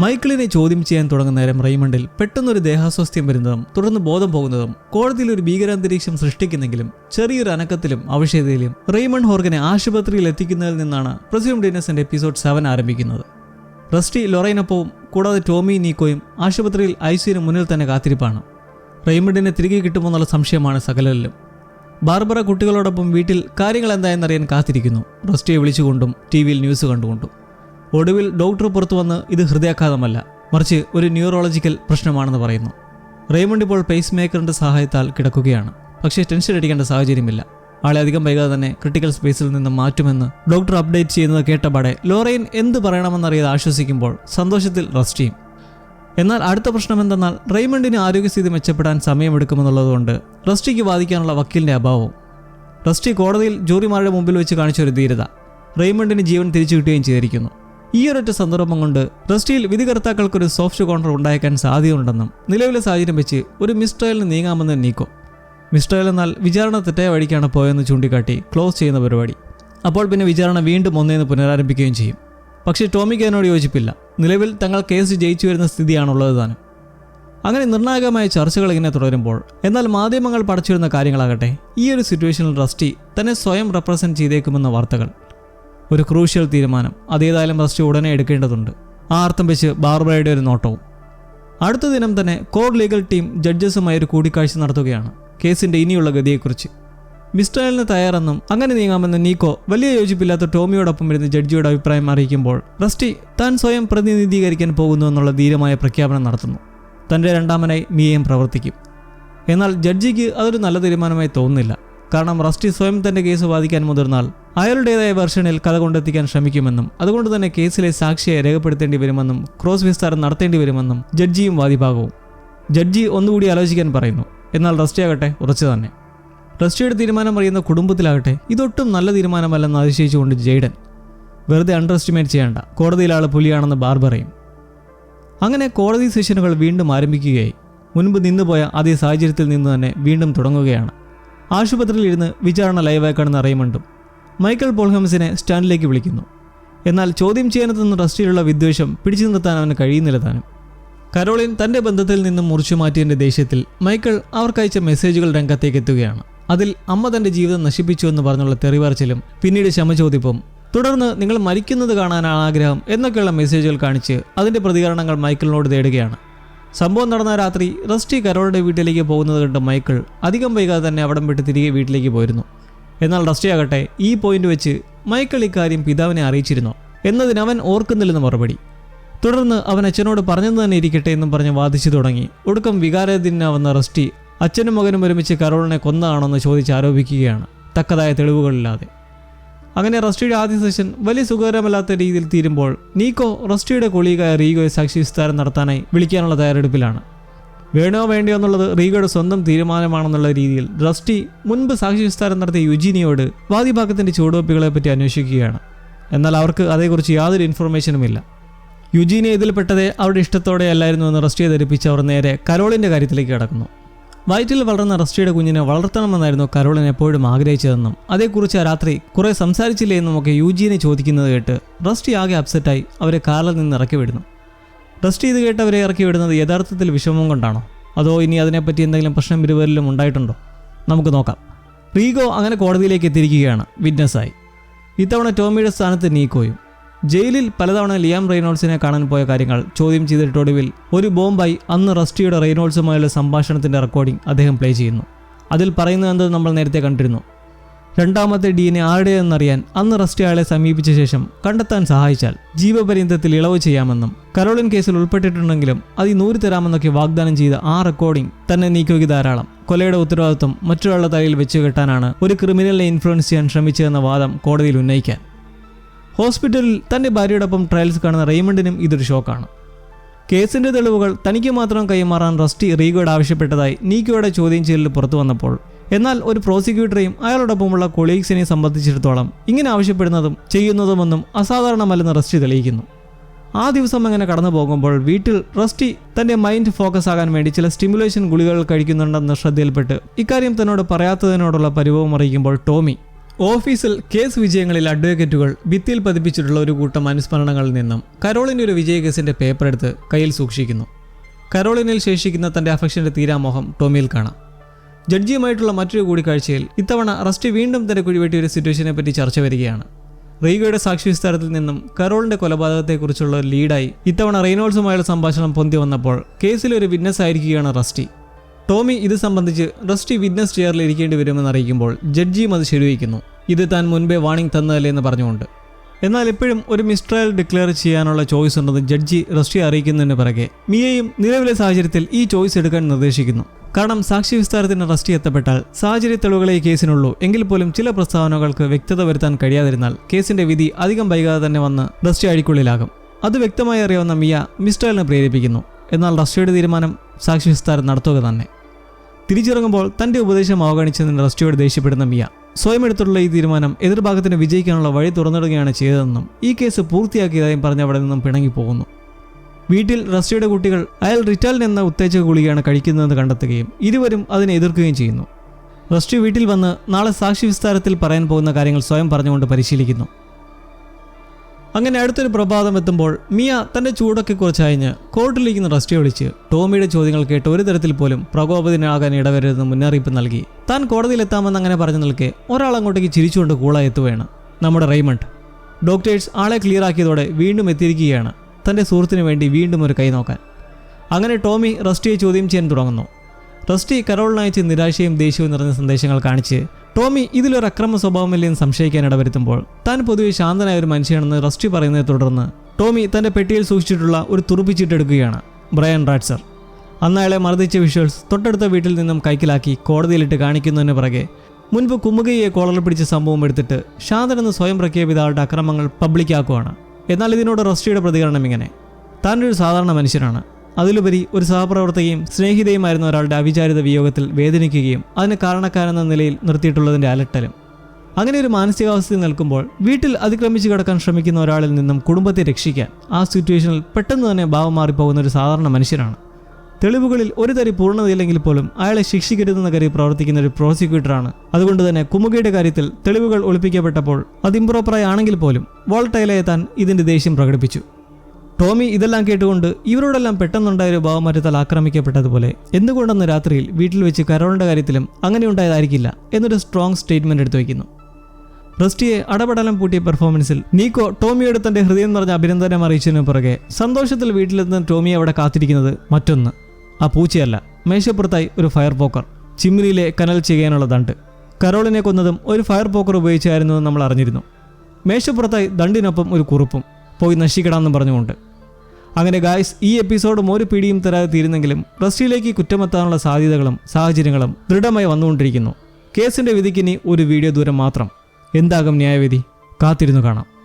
മൈക്കിളിനെ ചോദ്യം ചെയ്യാൻ തുടങ്ങുന്ന നേരം റെയ്മണ്ടിൽ പെട്ടെന്നൊരു ദേഹാസ്വാസ്ഥ്യം വരുന്നതും തുടർന്ന് ബോധം പോകുന്നതും കോടതിയിൽ ഒരു ഭീകരാന്തരീക്ഷം സൃഷ്ടിക്കുന്നെങ്കിലും ചെറിയൊരു അനക്കത്തിലും അവിഷേതയിലും റെയ്മണ്ട് ഹോർഗനെ ആശുപത്രിയിൽ എത്തിക്കുന്നതിൽ നിന്നാണ് പ്രസ്യൂംഡ് ഇന്നസെന്റ് എപ്പിസോഡ് സെവൻ ആരംഭിക്കുന്നത്. റസ്റ്റി ലൊറൈനൊപ്പവും കൂടാതെ ടോമി നീക്കോയും ആശുപത്രിയിൽ ഐസിയുന് മുന്നിൽ തന്നെ കാത്തിരിപ്പാണ്. റെയ്മണ്ടിനെ തിരികെ കിട്ടുമെന്നുള്ള സംശയമാണ് സകലരിലും. ബാർബറ കുട്ടികളോടൊപ്പം വീട്ടിൽ കാര്യങ്ങൾ എന്തായെന്നറിയാൻ കാത്തിരിക്കുന്നു. റസ്റ്റിയെ വിളിച്ചുകൊണ്ടും ടി വിയിൽ ന്യൂസ് കണ്ടുകൊണ്ടും. ഒടുവിൽ ഡോക്ടർ പുറത്തു വന്ന് ഇത് ഹൃദയാഘാതമല്ല മറിച്ച് ഒരു ന്യൂറോളജിക്കൽ പ്രശ്നമാണെന്ന് പറയുന്നു. റെയ്മണ്ട് ഇപ്പോൾ പേസ് മേക്കറിന്റെ സഹായത്താൽ കിടക്കുകയാണ്. പക്ഷേ ടെൻഷൻ അടിക്കേണ്ട സാഹചര്യമില്ല. ആളെ അധികം വൈകാതെ തന്നെ ക്രിട്ടിക്കൽ സ്പേസിൽ നിന്ന് മാറ്റുമെന്ന് ഡോക്ടർ അപ്ഡേറ്റ് ചെയ്യുന്നത് കേട്ടപാടെ ലോറൈൻ എന്ത് പറയണമെന്നറിയാതെ ആശ്വസിക്കുമ്പോൾ സന്തോഷത്തിൽ റസ്റ്റിയും എന്നാൽ അടുത്ത പ്രശ്നം എന്തെന്നാൽ റെയ്മണ്ടിന് ആരോഗ്യസ്ഥിതി മെച്ചപ്പെടാൻ സമയമെടുക്കുമെന്നുള്ളതുകൊണ്ട് റസ്റ്റിക്ക് വാദിക്കാനുള്ള വക്കീലിന്റെ അഭാവവും. റസ്റ്റി കോടതിയിൽ ജൂറിമാരുടെ മുമ്പിൽ വെച്ച് കാണിച്ച ഒരു ധീരത റെയ്മണ്ടിന് ജീവൻ തിരിച്ചു കിട്ടുകയും ചെയ്തിരിക്കുന്നു. ഈ ഒരൊറ്റ സന്ദർഭം കൊണ്ട് റസ്റ്റിയിൽ വിധികർത്താക്കൾക്ക് ഒരു സോഫ്റ്റ് കോർണർ ഉണ്ടായേക്കാൻ സാധ്യതയുണ്ടെന്നും നിലവിലെ സാഹചര്യം വെച്ച് ഒരു മിസ്ട്രയലിന് നീങ്ങാമെന്ന് നീക്കോ. മിസ്ട്രയൽ എന്നാൽ വിചാരണ തെറ്റായ വഴിക്കാണ് പോയെന്ന് ചൂണ്ടിക്കാട്ടി ക്ലോസ് ചെയ്യുന്ന പരിപാടി. അപ്പോൾ പിന്നെ വിചാരണ വീണ്ടും ഒന്നേന്ന് പുനരാരംഭിക്കുകയും ചെയ്യും. പക്ഷേ ടോമിക്ക് അതിനോട് യോജിപ്പില്ല. നിലവിൽ തങ്ങൾ കേസ് ജയിച്ചു വരുന്ന സ്ഥിതിയാണുള്ളത് താനും. അങ്ങനെ നിർണായകമായ ചർച്ചകൾ ഇങ്ങനെ തുടരുമ്പോൾ എന്നാൽ മാധ്യമങ്ങൾ പടച്ചിരുന്ന കാര്യങ്ങളാകട്ടെ ഈ ഒരു സിറ്റുവേഷനിൽ റസ്റ്റി തന്നെ സ്വയം റെപ്രസെന്റ് ചെയ്തേക്കുമെന്ന വാർത്തകൾ. ഒരു ക്രൂഷ്യൽ തീരുമാനം. അതേതായാലും റസ്റ്റി ഉടനെ എടുക്കേണ്ടതുണ്ട്. ആ അർത്ഥം വെച്ച് ബാർബറയുടെ ഒരു നോട്ടവും. അടുത്ത ദിനം തന്നെ കോർ ലീഗൽ ടീം ജഡ്ജസുമായി ഒരു കൂടിക്കാഴ്ച നടത്തുകയാണ്. കേസിന്റെ ഇനിയുള്ള ഗതിയെക്കുറിച്ച്. മിസ്റ്ററിന് തയ്യാറെന്നും അങ്ങനെ നീങ്ങാമെന്ന് നീക്കോ വലിയ യോജിപ്പില്ലാത്ത ടോമിയോടൊപ്പം ഇരുന്ന് ജഡ്ജിയുടെ അഭിപ്രായം അറിയിക്കുമ്പോൾ റസ്റ്റി താൻ സ്വയം പ്രതിനിധീകരിക്കാൻ പോകുന്നു എന്നുള്ള ധീരമായ പ്രഖ്യാപനം നടത്തുന്നു. തന്റെ രണ്ടാമനായി മിയയും പ്രവർത്തിക്കും. എന്നാൽ ജഡ്ജിക്ക് അതൊരു നല്ല തീരുമാനമായി തോന്നുന്നില്ല. കാരണം റസ്റ്റി സ്വയം തന്റെ കേസ് വാദിക്കാൻ മുതിർന്നാൽ അയാളുടേതായ വെർഷനിൽ കഥ കൊണ്ടെത്തിക്കാൻ ശ്രമിക്കുമെന്നും അതുകൊണ്ട് തന്നെ കേസിലെ സാക്ഷിയെ രേഖപ്പെടുത്തേണ്ടി വരുമെന്നും ക്രോസ് വിസ്താരം നടത്തേണ്ടി വരുമെന്നും ജഡ്ജിയും വാദിഭാഗവും. ജഡ്ജി ഒന്നുകൂടി ആലോചിക്കാൻ പറയുന്നു. എന്നാൽ റസ്റ്റി ആകട്ടെ ഉറച്ചു തന്നെ. റസ്റ്റിയുടെ തീരുമാനം അറിയുന്ന കുടുംബത്തിലാകട്ടെ ഇതൊട്ടും നല്ല തീരുമാനമല്ലെന്ന് അതിശയിച്ചുകൊണ്ട് ജെയ്ഡൻ. വെറുതെ അണ്ടർ എസ്റ്റിമേറ്റ് ചെയ്യേണ്ട കോടതിയിലാൾ പുലിയാണെന്ന് ബാർബറയും അങ്ങനെ കോടതി സെഷനുകൾ വീണ്ടും ആരംഭിക്കുകയായി. മുൻപ് നിന്നുപോയ അതേ സാഹചര്യത്തിൽ നിന്ന് തന്നെ വീണ്ടും തുടങ്ങുകയാണ്. ആശുപത്രിയിൽ ഇരുന്ന് വിചാരണ ലൈവാക്കാണെന്ന് കാണുന്ന റെയ്മണ്ടും മൈക്കൽ പോൾഹംസിനെ സ്റ്റാൻഡിലേക്ക് വിളിക്കുന്നു. എന്നാൽ ചോദ്യം ചെയ്യാനെത്തുന്ന റസ്റ്റിലുള്ള വിദ്വേഷം പിടിച്ചു നിർത്താൻ അവന് കഴിയുന്നില്ല താനും. കരോളിൻ തന്റെ ബന്ധത്തിൽ നിന്നും മുറിച്ചു മാറ്റിയതിന്റെ ദേഷ്യത്തിൽ മൈക്കിൾ അവർക്കയച്ച മെസ്സേജുകൾ രംഗത്തേക്ക് എത്തുകയാണ് അതിൽ അമ്മ തന്റെ ജീവിതം നശിപ്പിച്ചു എന്ന് പറഞ്ഞുള്ള തെറിവറച്ചിലും പിന്നീട് ക്ഷമചോദിപ്പും തുടർന്ന് നിങ്ങൾ മരിക്കുന്നത് കാണാനാണ് ആഗ്രഹം എന്നൊക്കെയുള്ള മെസ്സേജുകൾ കാണിച്ച് അതിന്റെ പ്രതികരണങ്ങൾ മൈക്കിളിനോട് തേടുകയാണ്. സംഭവം നടന്ന രാത്രി റസ്റ്റി കരോളുടെ വീട്ടിലേക്ക് പോകുന്നത് കണ്ട് മൈക്കിൾ അധികം വൈകാതെ തന്നെ അവിടം വിട്ട് തിരികെ വീട്ടിലേക്ക് പോയിരുന്നു. എന്നാൽ റസ്റ്റി ആകട്ടെ ഈ പോയിന്റ് വെച്ച് മൈക്കിൾ ഇക്കാര്യം പിതാവിനെ അറിയിച്ചിരുന്നു. എന്നതിന് അവൻ ഓർക്കുന്നില്ലെന്ന് മറുപടി. തുടർന്ന് അവൻ അച്ഛനോട് പറഞ്ഞെന്ന് തന്നെ ഇരിക്കട്ടെ എന്നും പറഞ്ഞ് വാദിച്ചു തുടങ്ങി. ഒടുക്കം വികാരധീനാവുന്ന റസ്റ്റി അച്ഛനും മകനും ഒരുമിച്ച് കരോളിനെ കൊന്നതാണെന്ന് ചോദിച്ച് ആരോപിക്കുകയാണ്. തക്കതായ തെളിവുകളില്ലാതെ. അങ്ങനെ റസ്റ്റിയുടെ ആദ്യ സെഷൻ വലിയ സുഖകരമല്ലാത്ത രീതിയിൽ തീരുമ്പോൾ നീക്കോ റസ്റ്റിയുടെ കൊളീഗായ റീഗോയെ സാക്ഷി വിസ്താരം നടത്താനായി വിളിക്കാനുള്ള തയ്യാറെടുപ്പിലാണ്. വേണോ വേണ്ടയോ എന്നുള്ളത് റീഗോയുടെ സ്വന്തം തീരുമാനമാണെന്നുള്ള രീതിയിൽ റസ്റ്റി മുൻപ് സാക്ഷി വിസ്താരം നടത്തിയ യുജീനിയോട് വാദിഭാഗത്തിന്റെ ചുവടുവെപ്പുകളെ പറ്റി അന്വേഷിക്കുകയാണ്. എന്നാൽ അവർക്ക് അതേക്കുറിച്ച് യാതൊരു ഇൻഫർമേഷനുമില്ല യുജീനിയ ഇതിൽപ്പെട്ടതേ അവരുടെ ഇഷ്ടത്തോടെ അല്ലായിരുന്നു എന്ന് റസ്റ്റിയെ ധരിപ്പിച്ച് അവർ നേരെ കരോളിന്റെ കാര്യത്തിലേക്ക് കടക്കുന്നു. വയറ്റിൽ വളർന്ന റസ്റ്റിയുടെ കുഞ്ഞിനെ വളർത്തണമെന്നായിരുന്നു കരോളിൻ എപ്പോഴും ആഗ്രഹിച്ചതെന്നും അതേക്കുറിച്ച് രാത്രി കുറെ സംസാരിച്ചില്ലേ എന്നും ഒക്കെ യുജീനെ ചോദിക്കുന്നത് കേട്ട് റസ്റ്റി ആകെ അപ്സെറ്റായി അവരെ കാറിൽ നിന്ന് ഇറക്കി വിടുന്നു. റസ്റ്റി ഇത് കേട്ട് അവരെ ഇറക്കി വിടുന്നത് യഥാർത്ഥത്തിൽ വിഷമം കൊണ്ടാണോ? അതോ ഇനി അതിനെപ്പറ്റി എന്തെങ്കിലും പ്രശ്നം ഇരുവരിലും ഉണ്ടായിട്ടുണ്ടോ? നമുക്ക് നോക്കാം. റീഗോ അങ്ങനെ കോടതിയിലേക്ക് എത്തിയിരിക്കുകയാണ്. വിറ്റ്നസ്സായി. ഇത്തവണ ടോമിയുടെ സ്ഥാനത്ത് നീക്കോയും. ജയിലിൽ പലതവണ ലിയാം റെയ്നോൾസിനെ കാണാൻ പോയ കാര്യങ്ങൾ ചോദ്യം ചെയ്തിട്ടൊടുവിൽ ഒരു ബോംബായി അന്ന് റസ്റ്റിയുടെ റെയ്നോൾസുമായുള്ള സംഭാഷണത്തിന്റെ റെക്കോർഡിംഗ് അദ്ദേഹം പ്ലേ ചെയ്യുന്നു. അതിൽ പറയുന്നത് നമ്മൾ നേരത്തെ കണ്ടിരുന്നു. രണ്ടാമത്തെ ഡി എൻ എ ആരുടേതെന്നറിയാൻ അന്ന് റസ്റ്റി അയാളെ സമീപിച്ച ശേഷം കണ്ടെത്താൻ സഹായിച്ചാൽ ജീവപര്യന്തത്തിൽ ഇളവ് ചെയ്യാമെന്നും കരോളിൻ കേസിൽ ഉൾപ്പെട്ടിട്ടുണ്ടെങ്കിലും അത് നൂറി തരാമെന്നൊക്കെ വാഗ്ദാനം ചെയ്ത ആ റെക്കോർഡിംഗ് തന്നെ നീക്കുകി ധാരാളം. കൊലയുടെ ഉത്തരവാദിത്വം മറ്റൊരാളുടെ തലയിൽ വെച്ച് കെട്ടാനാണ് ഒരു ക്രിമിനലിനെ ഇൻഫ്ലുവൻസ് ചെയ്യാൻ ശ്രമിച്ചതെന്ന വാദം കോടതിയിൽ ഉന്നയിക്കാൻ. ഹോസ്പിറ്റലിൽ തന്റെ ഭാര്യയോടൊപ്പം ട്രയൽസ് കാണുന്ന റെയ്മണ്ടിനും ഇതൊരു ഷോക്കാണ് കേസിന്റെ തെളിവുകൾ തനിക്ക് മാത്രം കൈമാറാൻ റസ്റ്റി റീഗോഡ് ആവശ്യപ്പെട്ടതായി നീക്കോയുടെ ചോദ്യം ചെയ്യലിൽ പുറത്തു വന്നപ്പോൾ എന്നാൽ ഒരു പ്രോസിക്യൂട്ടറെയും അയാളോടൊപ്പമുള്ള കൊളീഗ്സിനെ സംബന്ധിച്ചിടത്തോളം ഇങ്ങനെ ആവശ്യപ്പെടുന്നതും ചെയ്യുന്നതുമൊന്നും അസാധാരണമല്ലെന്ന് റസ്റ്റി തെളിയിക്കുന്നു. ആ ദിവസം അങ്ങനെ കടന്നു പോകുമ്പോൾ വീട്ടിൽ റസ്റ്റി തന്റെ മൈൻഡ് ഫോക്കസ് ആകാൻ വേണ്ടി ചില സ്റ്റിമുലേഷൻ ഗുളികകൾ കഴിക്കുന്നുണ്ടെന്ന് ശ്രദ്ധയിൽപ്പെട്ട് ഇക്കാര്യം തന്നോട് പറയാത്തതിനോടുള്ള പരിഭവം അറിയിക്കുമ്പോൾ ടോമി ഓഫീസിൽ കേസ് വിജയങ്ങളിൽ അഡ്വക്കേറ്റുകൾ ഭിത്തിയിൽ പതിപ്പിച്ചിട്ടുള്ള ഒരു കൂട്ടം അനുസ്മരണങ്ങളിൽ നിന്നും കരോളിന്റെ ഒരു വിജയ കേസിന്റെ പേപ്പർ എടുത്ത് കയ്യിൽ സൂക്ഷിക്കുന്നു. കരോളിനിൽ ശേഷിക്കുന്ന തന്റെ അഫക്ഷന്റെ തീരാമോഹം ടോമിയിൽ കാണാം. ജഡ്ജിയുമായിട്ടുള്ള മറ്റൊരു കൂടിക്കാഴ്ചയിൽ ഇത്തവണ റസ്റ്റി വീണ്ടും തന്റെ കുഴിവെട്ടിയ ഒരു സിറ്റുവേഷനെ പറ്റി ചർച്ച വരികയാണ്. റീഗയുടെ സാക്ഷി വിസ്താരത്തിൽ നിന്നും കരോളിന്റെ കൊലപാതകത്തെക്കുറിച്ചുള്ള ഒരു ലീഡായി ഇത്തവണ റെയ്നോൾസുമായുള്ള സംഭാഷണം പൊന്തി വന്നപ്പോൾ കേസിൽ ഒരു വിറ്റ്നസ് ആയിരിക്കുകയാണ് റസ്റ്റി ടോമി ഇത് സംബന്ധിച്ച് റസ്റ്റി വിറ്റ്നസ് ചെയറിൽ ഇരിക്കേണ്ടി വരുമെന്ന് അറിയിക്കുമ്പോൾ ജഡ്ജിയും അത് ശരിവയ്ക്കുന്നു. ഇത് താൻ മുൻപേ വാണിംഗ് തന്നതല്ലേ എന്ന് പറഞ്ഞുകൊണ്ട്. എന്നാൽ എപ്പോഴും ഒരു മിസ്ട്രയൽ ഡിക്ലെയർ ചെയ്യാനുള്ള ചോയ്സ് ഉണ്ടെന്ന് ജഡ്ജി റഷ്യ അറിയിക്കുന്നതിന് പിറകെ മിയയും നിലവിലെ സാഹചര്യത്തിൽ ഈ ചോയ്സ് എടുക്കാൻ നിർദ്ദേശിക്കുന്നു. കാരണം സാക്ഷി വിസ്താരത്തിന് റസ്റ്റി എത്തപ്പെട്ടാൽ സാഹചര്യ തെളിവുകളെ കേസിനുള്ളൂ. എങ്കിൽ പോലും ചില പ്രസ്താവനകൾക്ക് വ്യക്തത വരുത്താൻ കഴിയാതിരുന്നാൽ കേസിന്റെ വിധി അധികം വൈകാതെ തന്നെ വന്ന് റസ്റ്റി അഴിക്കുള്ളിലാകും. അത് വ്യക്തമായി അറിയാവുന്ന മിയ മിസ്ട്രയലിനെ പ്രേരിപ്പിക്കുന്നു. എന്നാൽ റസ്റ്റിയുടെ തീരുമാനം സാക്ഷി വിസ്താരം നടത്തുക തന്നെ. തിരിച്ചിറങ്ങുമ്പോൾ തന്റെ ഉപദേശം അവഗണിച്ചതിന് റസ്റ്റിയോട് ദേഷ്യപ്പെടുന്ന മിയ. സ്വയം എടുത്തുള്ള ഈ തീരുമാനം എതിർഭാഗത്തിന് വിജയിക്കാനുള്ള വഴി തുറന്നിടുകയാണ് ചെയ്തതെന്നും ഈ കേസ് പൂർത്തിയാക്കിയതായും പറഞ്ഞ് അവിടെ നിന്നും പിണങ്ങിപ്പോകുന്നു. വീട്ടിൽ റസ്റ്റിയുടെ കുട്ടികൾ അയാൾ റിറ്റാലിൻ എന്ന ഉത്തേജക ഗുളികയാണ് കഴിക്കുന്നതെന്ന് കണ്ടെത്തുകയും ഇരുവരും അതിനെ എതിർക്കുകയും ചെയ്യുന്നു. റസ്റ്റി വീട്ടിൽ വന്ന് നാളെ സാക്ഷി വിസ്താരത്തിൽ പറയാൻ പോകുന്ന കാര്യങ്ങൾ സ്വയം പറഞ്ഞുകൊണ്ട് പരിശീലിക്കുന്നു. അങ്ങനെ അടുത്തൊരു പ്രഭാതം എത്തുമ്പോൾ മിയ തന്റെ ചൂടൊക്കെ കുറച്ചയഞ്ഞ് കോർട്ടിലിരിക്കുന്ന റസ്റ്റിയെ വിളിച്ച് ടോമിയുടെ ചോദ്യങ്ങൾ കേട്ട് ഒരു തരത്തിൽ പോലും പ്രകോപത്തിനാകാൻ ഇടവരരുതെന്ന് മുന്നറിയിപ്പ് നൽകി. താൻ കോടതിയിലെത്താമെന്ന് അങ്ങനെ പറഞ്ഞു നിൽക്കെ ഒരാൾ അങ്ങോട്ടേക്ക് ചിരിച്ചുകൊണ്ട് കൂളായി എത്തുകയാണ്. നമ്മുടെ റെയ്മണ്ട്. ഡോക്ടേഴ്സ് ആളെ ക്ലിയർ ആക്കിയതോടെ വീണ്ടും എത്തിയിരിക്കുകയാണ് തന്റെ സുഹൃത്തിനു വേണ്ടി വീണ്ടും ഒരു കൈ നോക്കാൻ. അങ്ങനെ ടോമി റസ്റ്റിയെ ചോദ്യം ചെയ്യാൻ തുടങ്ങുന്നു. റസ്റ്റി കരോളിനയച്ച് നിരാശയും ദേഷ്യവും നിറഞ്ഞ സന്ദേശങ്ങൾ കാണിച്ച് ടോമി ഇതിലൊരു അക്രമ സ്വഭാവമില്ലെന്ന് സംശയിക്കാൻ ഇടവരുത്തുമ്പോൾ താൻ പൊതുവെ ശാന്തനായ ഒരു മനുഷ്യനാണെന്ന് റസ്റ്റി പറയുന്നതിനെ തുടർന്ന് ടോമി തന്റെ പെട്ടിയിൽ സൂക്ഷിച്ചിട്ടുള്ള ഒരു തുറപ്പിച്ചിട്ടെടുക്കുകയാണ് ബ്രയൻ റാഡ്സർ അന്ന് അയാളെ മർദ്ദിച്ച വിഷ്വൽസ് തൊട്ടടുത്ത വീട്ടിൽ നിന്നും കൈക്കലാക്കി കോടതിയിലിട്ട് കാണിക്കുന്നതിന് പിറകെ മുൻപ് കുമുകയെ കോളർ പിടിച്ച സംഭവം എടുത്തിട്ട് ശാന്തനെന്ന് സ്വയം പ്രഖ്യാപിത ആളുടെ അക്രമങ്ങൾ പബ്ലിക്കാക്കുവാണ് എന്നാൽ ഇതിനോട് റസ്റ്റിയുടെ പ്രതികരണം ഇങ്ങനെ. താനൊരു സാധാരണ മനുഷ്യനാണ്. അതിലുപരി ഒരു സഹപ്രവർത്തകയും സ്നേഹിതയുമായിരുന്ന ഒരാളുടെ അവിചാരിത വിയോഗത്തിൽ വേദനിക്കുകയും അതിന് കാരണക്കാരെന്ന നിലയിൽ നിർത്തിയിട്ടുള്ളതിന്റെ അലട്ടലും. അങ്ങനെ ഒരു മാനസികാവസ്ഥയിൽ നിൽക്കുമ്പോൾ വീട്ടിൽ അതിക്രമിച്ച് കിടക്കാൻ ശ്രമിക്കുന്ന ഒരാളിൽ നിന്നും കുടുംബത്തെ രക്ഷിക്കാൻ ആ സിറ്റുവേഷനിൽ പെട്ടെന്ന് തന്നെ ഭാവം മാറിപ്പോകുന്ന ഒരു സാധാരണ മനുഷ്യനാണ്. തെളിവുകളിൽ ഒരു തരി പൂർണതയില്ലെങ്കിൽ പോലും അയാളെ ശിക്ഷിക്കരുതെന്ന കരുതി പ്രവർത്തിക്കുന്ന ഒരു പ്രോസിക്യൂട്ടറാണ്. അതുകൊണ്ട് തന്നെ കുമുകയുടെ കാര്യത്തിൽ തെളിവുകൾ ഒളിപ്പിക്കപ്പെട്ടപ്പോൾ അത് ഇംപ്രോപ്പറായി ആണെങ്കിൽ പോലും വോൾട്ടൈലായ താൻ ഇതിന്റെ ദേഷ്യം പ്രകടിപ്പിച്ചു. ടോമി ഇതെല്ലാം കേട്ടുകൊണ്ട് ഇവരോടെല്ലാം പെട്ടെന്നുണ്ടായ ഒരു ഭാവമാറ്റത്താൽ ആക്രമിക്കപ്പെട്ടതുപോലെ എന്തുകൊണ്ടെന്ന് രാത്രിയിൽ വീട്ടിൽ വെച്ച് കരോളിന്റെ കാര്യത്തിലും അങ്ങനെ ഉണ്ടായതായിരിക്കില്ല എന്നൊരു സ്ട്രോങ് സ്റ്റേറ്റ്മെന്റ് എടുത്തു വയ്ക്കുന്നു. റസ്റ്റിയെ അടപടലം പൂട്ടിയ പെർഫോമൻസിൽ നീക്കോ ടോമിയോട് തന്റെ ഹൃദയം നിറഞ്ഞ അഭിനന്ദനം അറിയിച്ചതിനു പുറകെ സന്തോഷത്തിൽ വീട്ടിലെത്തുന്ന ടോമിയെ അവിടെ കാത്തിരിക്കുന്നത് മറ്റൊന്ന്. ആ പൂച്ചയല്ല മേശപ്പുറത്തായി ഒരു ഫയർ പോക്കർ ചിമ്മിനിയിലെ കനൽ ചെയ്യാനുള്ള ദണ്ട്. കരോളിനെ കൊന്നതും ഒരു ഫയർ പോക്കർ ഉപയോഗിച്ചായിരുന്നുവെന്ന് നമ്മൾ അറിഞ്ഞിരുന്നു. മേശപ്പുറത്തായി ദണ്ടിനൊപ്പം ഒരു കുറുപ്പും പോയി നശിക്കണമെന്ന് പറഞ്ഞുകൊണ്ട്. അങ്ങനെ ഗായ്സ് ഈ എപ്പിസോഡും ഒരു പിടിയും തരാതെ തീരുന്നെങ്കിലും റഷ്യയിലേക്ക് കുറ്റമെത്താനുള്ള സാധ്യതകളും സാഹചര്യങ്ങളും ദൃഢമായി വന്നുകൊണ്ടിരിക്കുന്നു. കേസിന്റെ വിധിക്കിനി ഒരു വീഡിയോ ദൂരം മാത്രം. എന്താകും ന്യായവിധി? കാത്തിരുന്നു കാണാം.